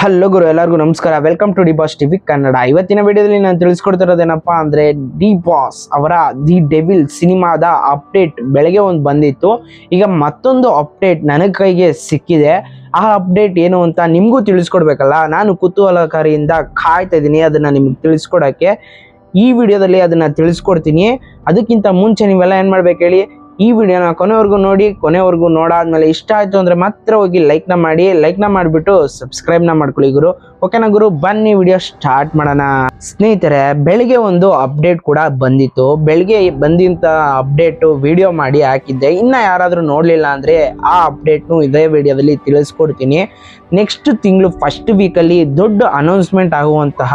Hello ಗುರು, ಎಲ್ಲರಿಗೂ ನಮಸ್ಕಾರ. Welcome to D boss TV Kannada ಇವತ್ತಿನ ವಿಡಿಯೋದಲ್ಲಿ ನಾನು ತಿಳಿಸ್ಕೊಡ್ತಿರೋದೇನಪ್ಪ ಅಂದರೆ ಡಿ ಬಾಸ್ ಅವರ ದಿ ಡೆವಿಲ್ ಸಿನಿಮಾದ ಅಪ್ಡೇಟ್ ಬೆಳಗ್ಗೆ ಒಂದು ಬಂದಿತ್ತು. ಈಗ ಮತ್ತೊಂದು ಅಪ್ಡೇಟ್ ನನಗೆ ಕೈಗೆ ಸಿಕ್ಕಿದೆ. ಆ ಅಪ್ಡೇಟ್ ಏನು ಅಂತ ನಿಮಗೂ ತಿಳಿಸ್ಕೊಡ್ಬೇಕಲ್ಲ? ನಾನು ಕುತೂಹಲಕಾರಿಯಿಂದ ಕಾಯ್ತಾ ಇದ್ದೀನಿ, ಅದನ್ನು ನಿಮ್ಗೆ ತಿಳಿಸ್ಕೊಡೋಕ್ಕೆ. ಈ ವಿಡಿಯೋದಲ್ಲಿ ಅದನ್ನು ತಿಳಿಸ್ಕೊಡ್ತೀನಿ. ಅದಕ್ಕಿಂತ ಮುಂಚೆ ನೀವೆಲ್ಲ ಏನು ಮಾಡ್ಬೇಕು ಹೇಳಿ? ಈ ವಿಡಿಯೋನ ಕೊನೆವರೆಗೂ ನೋಡಿ, ಕೊನೆವರೆಗೂ ನೋಡಾದ್ಮೇಲೆ ಇಷ್ಟ ಆಯಿತು ಅಂದ್ರೆ ಮಾತ್ರ ಹೋಗಿ ಲೈಕ್ನ ಮಾಡಿ ಲೈಕ್ನ ಮಾಡಿಬಿಟ್ಟು ಸಬ್ಸ್ಕ್ರೈಬ್ನ ಮಾಡ್ಕೊಳ್ಳಿ ಗುರು. ಓಕೆನಾ ಗುರು, ಬನ್ನಿ ವಿಡಿಯೋ ಸ್ಟಾರ್ಟ್ ಮಾಡೋಣ. ಸ್ನೇಹಿತರೆ, ಬೆಳಿಗ್ಗೆ ಒಂದು ಅಪ್ಡೇಟ್ ಕೂಡ ಬಂದಿತ್ತು. ಬೆಳಿಗ್ಗೆ ಬಂದಿಂತ ಅಪ್ಡೇಟ್ ವಿಡಿಯೋ ಮಾಡಿ ಹಾಕಿದ್ದೆ. ಇನ್ನ ಯಾರಾದರೂ ನೋಡಲಿಲ್ಲ ಅಂದ್ರೆ ಆ ಅಪ್ಡೇಟ್ನು ಇದೇ ವಿಡಿಯೋದಲ್ಲಿ ತಿಳಿಸ್ಕೊಡ್ತೀನಿ. ನೆಕ್ಸ್ಟ್ ತಿಂಗಳು ಫಸ್ಟ್ ವೀಕಲ್ಲಿ ದೊಡ್ಡ ಅನೌನ್ಸ್ಮೆಂಟ್ ಆಗುವಂತಹ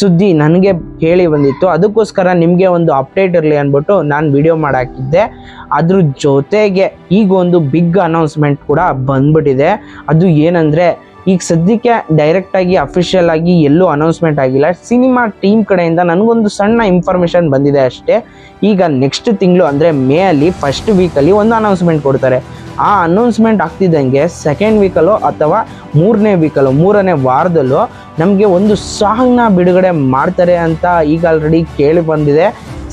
ಸುದ್ದಿ ನನಗೆ ಕೇಳಿ ಬಂದಿತ್ತು. ಅದಕ್ಕೋಸ್ಕರ ನಿಮಗೆ ಒಂದು ಅಪ್ಡೇಟ್ ಇರಲಿ ಅಂದ್ಬಿಟ್ಟು ನಾನು ವಿಡಿಯೋ ಮಾಡಾಕಿದ್ದೆ ಅದ್ರ ಜೊತೆಗೆ ಈಗ ಒಂದು ಬಿಗ್ ಅನೌನ್ಸ್ಮೆಂಟ್ ಕೂಡ ಬಂದ್ಬಿಟ್ಟಿದೆ. ಅದು ಏನಂದ್ರೆ ಈಗ ಸದ್ಯಕ್ಕೆ ಡೈರೆಕ್ಟ್ ಆಗಿ ಅಫಿಷಿಯಲ್ ಆಗಿ ಎಲ್ಲೂ ಅನೌನ್ಸ್ಮೆಂಟ್ ಆಗಿಲ್ಲ. ಸಿನಿಮಾ ಟೀಮ್ ಕಡೆಯಿಂದ ನನಗೊಂದು ಸಣ್ಣ ಇನ್ಫಾರ್ಮೇಶನ್ ಬಂದಿದೆ ಅಷ್ಟೇ. ಈಗ ನೆಕ್ಸ್ಟ್ ತಿಂಗಳು ಅಂದರೆ ಮೇ ಅಲ್ಲಿ ಫಸ್ಟ್ ವೀಕಲ್ಲಿ ಒಂದು ಅನೌನ್ಸ್ಮೆಂಟ್ ಕೊಡ್ತಾರೆ. ಆ ಅನೌನ್ಸ್ಮೆಂಟ್ ಆಗ್ತಿದ್ದಂಗೆ ಸೆಕೆಂಡ್ ವೀಕಲ್ಲೋ ಅಥವಾ ಮೂರನೇ ವೀಕಲ್ಲೋ ಮೂರನೇ ವಾರದಲ್ಲೋ ನಮಗೆ ಒಂದು ಸಾಂಗ್ನ ಬಿಡುಗಡೆ ಮಾಡ್ತಾರೆ ಅಂತ ಈಗ ಆಲ್ರೆಡಿ ಕೇಳಿ ಬಂದಿದೆ.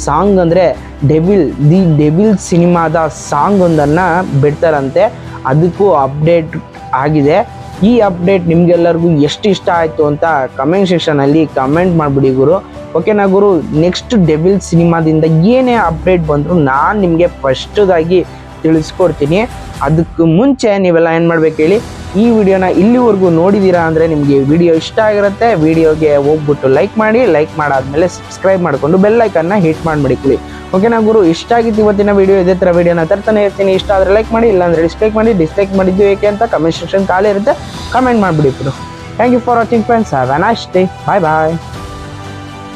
ಸಾಂಗ್ ಅಂದರೆ ಡೆವಿಲ್ ದಿ ಡೆವಿಲ್ ಸಿನಿಮಾದ ಸಾಂಗ್ ಒಂದನ್ನು ಬಿಡ್ತಾರಂತೆ. ಅದಕ್ಕೂ ಅಪ್ಡೇಟ್ ಆಗಿದೆ. ಈ ಅಪ್ಡೇಟ್ ನಿಮ್ಗೆಲ್ಲರಿಗೂ ಎಷ್ಟು ಇಷ್ಟ ಆಯಿತು ಅಂತ ಕಮೆಂಟ್ ಸೆಕ್ಷನಲ್ಲಿ ಕಮೆಂಟ್ ಮಾಡಿಬಿಡಿ ಗುರು. ಓಕೆನಾ ಗುರು ನೆಕ್ಸ್ಟ್ ಡೆವಿಲ್ ಸಿನಿಮಾದಿಂದ ಏನೇ ಅಪ್ಡೇಟ್ ಬಂದರೂ ನಾನು ನಿಮಗೆ ಫಸ್ಟದಾಗಿ ತಿಳಿಸ್ಕೊಡ್ತೀನಿ. ಅದಕ್ಕೆ ಮುಂಚೆ ನೀವೆಲ್ಲ ಏನು ಮಾಡ್ಬೇಕು ಹೇಳಿ? ಈ ವಿಡಿಯೋನ ಇಲ್ಲಿವರೆಗೂ ನೋಡಿದ್ದೀರಾ ಅಂದರೆ ನಿಮಗೆ ವಿಡಿಯೋ ಇಷ್ಟ ಆಗಿರುತ್ತೆ, ವಿಡಿಯೋಗೆ ಹೋಗ್ಬಿಟ್ಟು ಲೈಕ್ ಮಾಡಿ ಲೈಕ್ ಮಾಡಾದ್ಮೇಲೆ ಸಬ್ಸ್ಕ್ರೈಬ್ ಮಾಡಿಕೊಂಡು ಬೆಲ್ಲೈಕನ್ನ ಹಿಟ್ ಮಾಡಿಬಿಡಿಕೊಳ್ಳಿ ಓಕೆನಾ ಗುರು, ಇಷ್ಟ ಆಗಿತ್ತು ಇವತ್ತಿನ ವಿಡಿಯೋ ಇದೇ ಥರ ವಿಡಿಯೋನ ತರ್ತಾನೆ ಇರ್ತೀನಿ. ಇಷ್ಟ ಆದರೆ ಲೈಕ್ ಮಾಡಿ, ಇಲ್ಲಾಂದರೆ ಡಿಸ್ಲೈಕ್ ಮಾಡಿ ಡಿಸ್ಲೈಕ್ ಮಾಡಿದ್ದು ಏಕೆ ಅಂತ ಕಮೆಂಟ್ ಸೆಕ್ಷನ್ ಖಾಲಿ ಇರುತ್ತೆ ಕಮೆಂಟ್ ಮಾಡಿಬಿಡಿ thank you for watching friends have a nice bye bye